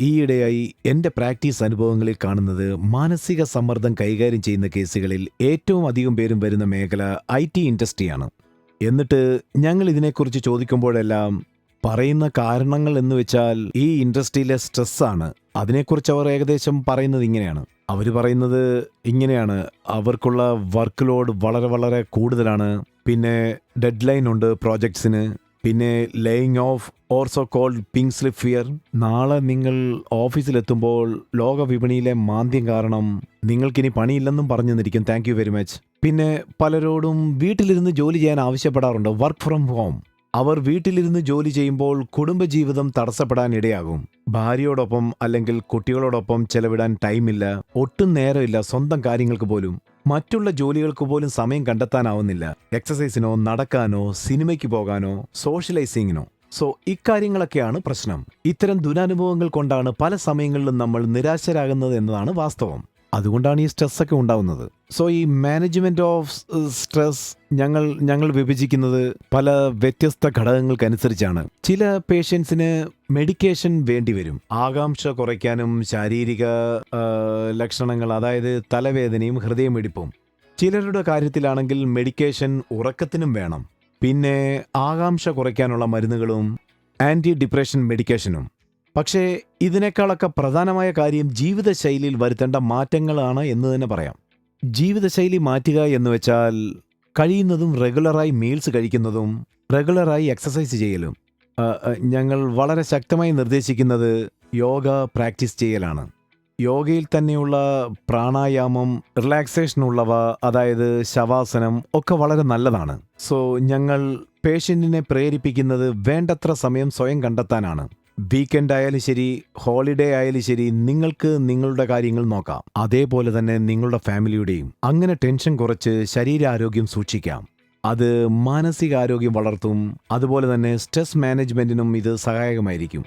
ഈയിടെയായി എന്റെ പ്രാക്ടീസ് അനുഭവങ്ങളിൽ കാണുന്നത് മാനസിക സമ്മർദ്ദം കൈകാര്യം ചെയ്യുന്ന കേസുകളിൽ ഏറ്റവും അധികം പേരും വരുന്ന മേഖല ഐ ടി ഇൻഡസ്ട്രിയാണ്. എന്നിട്ട് ഞങ്ങൾ ഇതിനെക്കുറിച്ച് ചോദിക്കുമ്പോഴെല്ലാം പറയുന്ന കാരണങ്ങൾ എന്ന് വെച്ചാൽ ഈ ഇൻഡസ്ട്രിയിലെ സ്ട്രെസ്സാണ്. അതിനെക്കുറിച്ച് അവർ ഏകദേശം പറയുന്നത് ഇങ്ങനെയാണ്. അവർ പറയുന്നത് ഇങ്ങനെയാണ്. അവർക്കുള്ള വർക്ക് ലോഡ് വളരെ വളരെ കൂടുതലാണ്. പിന്നെ ഡെഡ് ലൈൻ ഉണ്ട് പ്രോജക്ട്സിന് പിന്നെ laying off or so called pink slip fear നാളെ നിങ്ങൾ ഓഫീസിലെത്തുമ്പോൾ ലോക വിപണിയിലെ മാന്ദ്യം കാരണം നിങ്ങൾക്കിനി പണിയില്ലെന്നും പറഞ്ഞു തന്നിരിക്കും താങ്ക് യു വെരി മച്ച് പിന്നെ പലരോടും വീട്ടിലിരുന്ന് ജോലി ചെയ്യാൻ ആവശ്യപ്പെടാറുണ്ട്. വർക്ക് ഫ്രം ഹോം അവർ വീട്ടിലിരുന്ന് ജോലി ചെയ്യുമ്പോൾ കുടുംബജീവിതം തടസ്സപ്പെടാൻ ഇടയാകും. ഭാര്യയോടൊപ്പം അല്ലെങ്കിൽ കുട്ടികളോടൊപ്പം ചെലവിടാൻ ടൈമില്ല ഒട്ടും നേരമില്ല. സ്വന്തം കാര്യങ്ങൾക്ക് പോലും. മറ്റുള്ള ജോലികൾക്ക് പോലും സമയം കണ്ടെത്താനാവുന്നില്ല. എക്സസൈസിനോ നടക്കാനോ സിനിമയ്ക്ക് പോകാനോ സോഷ്യലൈസിങ്ങിനോ. സോ ഇക്കാര്യങ്ങളൊക്കെയാണ് പ്രശ്നം. ഇത്തരം ദുരനുഭവങ്ങൾ കൊണ്ടാണ് പല സമയങ്ങളിലും നമ്മൾ നിരാശരാകുന്നത് എന്നതാണ് വാസ്തവം. അതുകൊണ്ടാണ് ഈ സ്ട്രെസ്സൊക്കെ ഉണ്ടാവുന്നത്. സോ ഈ മാനേജ്മെന്റ് ഓഫ് സ്ട്രെസ് ഞങ്ങൾ ഞങ്ങൾ വിഭജിക്കുന്നത് പല വ്യത്യസ്ത ഘടകങ്ങൾക്കനുസരിച്ചാണ്. ചില പേഷ്യൻസിന് മെഡിക്കേഷൻ വേണ്ടിവരും. ആകാംക്ഷ കുറയ്ക്കാനും ശാരീരിക ലക്ഷണങ്ങൾ അതായത് തലവേദനയും ഹൃദയമിടിപ്പും ചിലരുടെ കാര്യത്തിലാണെങ്കിൽ മെഡിക്കേഷൻ ഉറക്കത്തിനും വേണം. പിന്നെ ആകാംക്ഷ കുറയ്ക്കാനുള്ള മരുന്നുകളും ആന്റി ഡിപ്രഷൻ മെഡിക്കേഷനും പക്ഷേ ഇതിനേക്കാളൊക്കെ പ്രധാനമായ കാര്യം ജീവിതശൈലിയിൽ വരുത്തേണ്ട മാറ്റങ്ങളാണ് എന്ന് തന്നെ പറയാം. ജീവിതശൈലി മാറ്റുക എന്ന് വെച്ചാൽ കഴിയുന്നതും റെഗുലറായി മീൽസ് കഴിക്കുന്നതും റെഗുലറായി എക്സസൈസ് ചെയ്യലും. ഞങ്ങൾ വളരെ ശക്തമായി നിർദ്ദേശിക്കുന്നത് യോഗ പ്രാക്ടീസ് ചെയ്യലാണ്. യോഗയിൽ തന്നെയുള്ള പ്രാണായാമം റിലാക്സേഷൻ ഉള്ളവ അതായത് ശവാസനം ഒക്കെ വളരെ നല്ലതാണ്. സോ ഞങ്ങൾ പേഷ്യന്റിനെ പ്രേരിപ്പിക്കുന്നത് വേണ്ടത്ര സമയം സ്വയം കണ്ടെത്താനാണ്. വീക്കെൻഡ് ആയാലും ശരി ഹോളിഡേ ആയാലും ശരി നിങ്ങൾക്ക് നിങ്ങളുടെ കാര്യങ്ങൾ നോക്കാം. അതേപോലെ തന്നെ നിങ്ങളുടെ ഫാമിലിയുടെയും. അങ്ങനെ ടെൻഷൻ കുറച്ച് ശരീരാരോഗ്യം സൂക്ഷിക്കാം. അത് മാനസികാരോഗ്യം വളർത്തും. അതുപോലെ തന്നെ സ്ട്രെസ് മാനേജ്മെന്റിനും ഇത് സഹായകമായിരിക്കും.